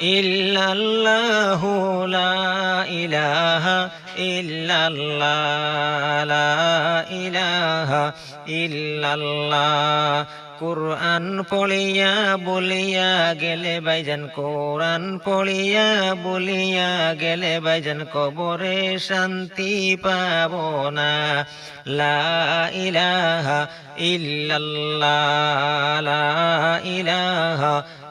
ইল্লাল্লাহু লা ইলাহা ইল্লাল্লাহ, লা ইলাহা ইল্লাল্লাহ। পড়িয়া বলিয়া গেলে বাইজান কোরআন পড়িয়া বলিয়া গেলে বাইজান কবরে শান্তি পাব না। লা ইলাহা ইল্লাল্লাহ, লা ইলাহা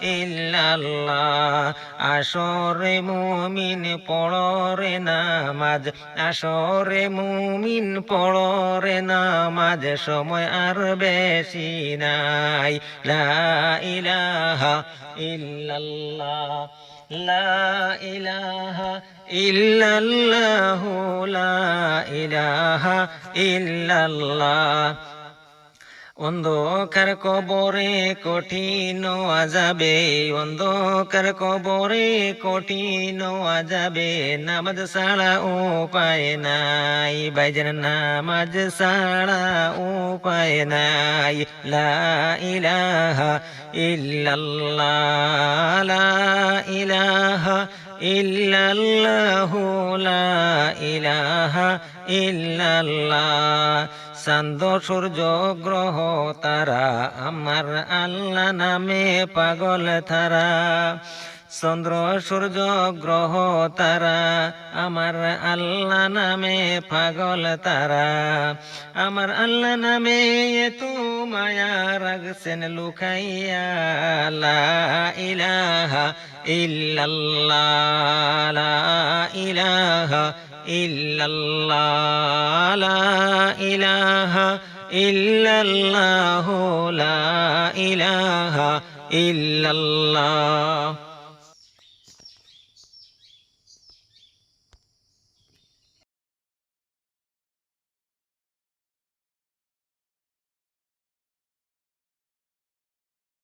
ইল্লাল্লাহ। আসরে মুমিন পড়রে নামাজ, আসরে মুমিন পড়রে নামাজ, সময় আর বেশি নাই। লা ইলাহা ইল্লাল্লাহ, লা অন্ধকার কবরে কঠিন আজাবে অন্ধকার কবরে কঠিন আজাবে নামাজ সাড়া উপায় নাই, বাইজান নামাজ সাড়া উপায় নাই, লা ইলাহা ইল্লাল্লাহ, লা ইলাহা ইল্লাল্লাহু ইলাহা চান্দ সূর্য গ্রহ তারা আমার আল্লাহ নামে পাগল তারা। চন্দ্র সূর্য গ্রহ তারা, আমার আল্লাহ নামে পাগল তারা। আমার আল্লাহ নামে এত মায়া রাখছেন লুকাইয়া, লা ইলাহা ইল্লাল্লাহ, লা ইলাহা ইল্লাল্লাহ, লা ইলাহা ইল্লাল্লাহু ইলাহা ইল্লাল্লাহ।